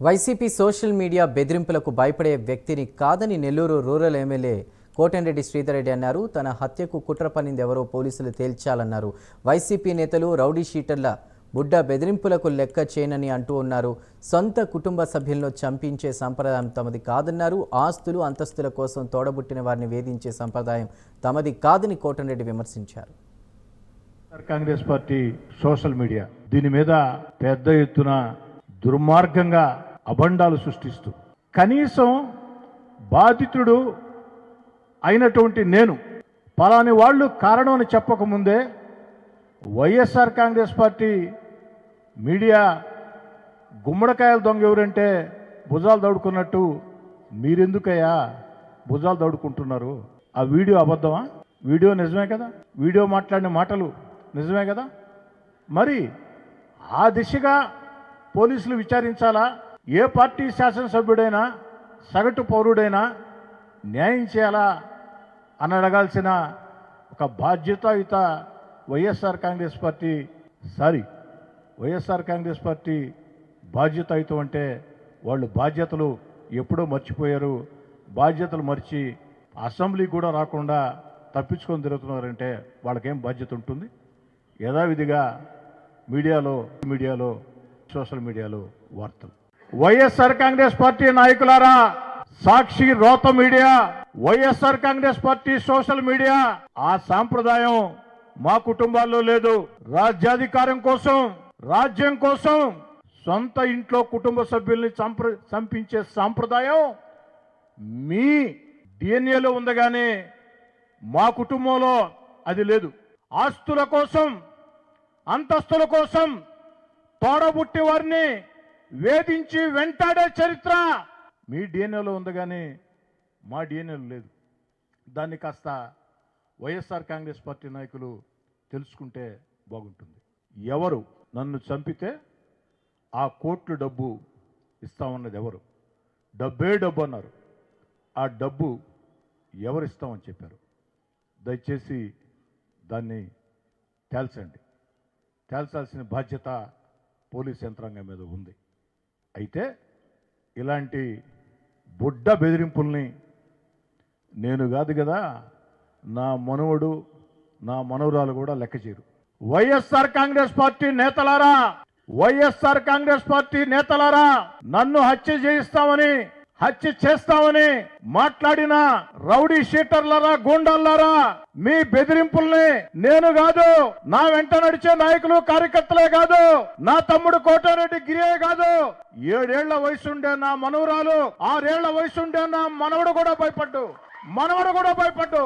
YCP social media బెదిరింపులకు భయపడే వ్యక్తిని కాదని నెల్లూరు రూరల్ ఎమ్మెల్యే కోటంరెడ్డి శ్రీధర్ రెడ్డి అన్నారు. తన హత్యకు కుట్ర పనింది ఎవరో పోలీసులు తేల్చాలన్నారు. వైసీపీ నేతలు రౌడీ షీటర్ల బుడ్డ బెదిరింపులకు లెక్క చేయనని అంటూ ఉన్నారు. సొంత కుటుంబ సభ్యులను చంపించే సంప్రదాయం తమది కాదన్నారు. ఆస్తులు అంతస్తుల కోసం తోడబుట్టిన వారిని వేధించే సంప్రదాయం తమది కాదని కోటంరెడ్డి విమర్శించారు. కాంగ్రెస్ పార్టీ సోషల్ మీడియా దీని మీద పెద్ద ఎత్తున దుర్మార్గంగా అబండాలు సృష్టిస్తూ కనీసం బాధితుడు అయినటువంటి నేను పలాని వాళ్ళు కారణం అని చెప్పకముందే వైఎస్ఆర్ కాంగ్రెస్ పార్టీ మీడియా గుమ్మడికాయల దొంగ ఎవరంటే భుజాలు దౌడుకున్నట్టు మీరెందుకయ్యా భుజాలు దౌడుకుంటున్నారు? ఆ వీడియో అబద్ధమా? వీడియో నిజమే కదా? వీడియో మాట్లాడిన మాటలు నిజమే కదా? మరి ఆ దిశగా పోలీసులు విచారించాలా? ఏ పార్టీ శాసనసభ్యుడైనా సగటు పౌరుడైనా న్యాయం చేయాలా? అని అడగాల్సిన ఒక బాధ్యతాయుత YSR Congress party sorry YSR Congress party బాధ్యతాయుతం అంటే వాళ్ళు బాధ్యతలు ఎప్పుడో మర్చిపోయారు. బాధ్యతలు మర్చి అసెంబ్లీ కూడా రాకుండా తప్పించుకొని తిరుగుతున్నారంటే వాళ్ళకేం బాధ్యత ఉంటుంది? యథావిధిగా మీడియాలో మీడియాలో సోషల్ మీడియాలో వార్తలు. వైఎస్ఆర్ కాంగ్రెస్ పార్టీ నాయకులారా సాక్షి రోత media YSR Congress party social media ఆ సాంప్రదాయం మా కుటుంబాల్లో లేదు. రాజ్యాధికారం కోసం రాజ్యం కోసం సొంత ఇంట్లో కుటుంబ సభ్యుల్ని చంప చంపించే సాంప్రదాయం మీ డిఎన్ఏలో ఉంది కానీ మా కుటుంబంలో అది లేదు. ఆస్తుల కోసం అంతస్తుల కోసం తోడబుట్టి వారిని వేధించి వెంటాడే చరిత్ర మీ డిఎన్ఏలో ఉంది కానీ మా డిఎన్ఏలో లేదు. దాన్ని కాస్త వైఎస్ఆర్ కాంగ్రెస్ పార్టీ నాయకులు తెలుసుకుంటే బాగుంటుంది. ఎవరు నన్ను చంపితే ఆ కోట్లు డబ్బు ఇస్తామన్నది ఎవరు? డబ్బే డబ్బు అన్నారు. ఆ డబ్బు ఎవరు ఇస్తామని చెప్పారు? దయచేసి దాన్ని తేల్చండి. తేల్చాల్సిన బాధ్యత పోలీస్ యంత్రాంగం మీద ఉంది. అయితే ఇలాంటి బుడ్డ బెదిరింపుల్ని నేను కాదు కదా నా మనవడు నా మనవరాలు కూడా లెక్క చేయరు. వైఎస్ఆర్ కాంగ్రెస్ పార్టీ నేతలారా వైఎస్ఆర్ కాంగ్రెస్ పార్టీ నేతలారా నన్ను హత్య చేయిస్తామని హత్య చేస్తామని మాట్లాడిన రౌడీ షీటర్లరా గూండాలారా మీ బెదిరింపుల్ని నేను కాదు నా వెంట నడిచే నాయకులు కార్యకర్తలే కాదు నా తమ్ముడు కోటారెడ్డి గిరియే కాదు. ఏడేళ్ళ వయసుండే నా మనవరాలు ఆరేళ్ళ వయసుండే నా మనవడు కూడా భయపడ్డు. మనవడు కూడా భయపడ్డు.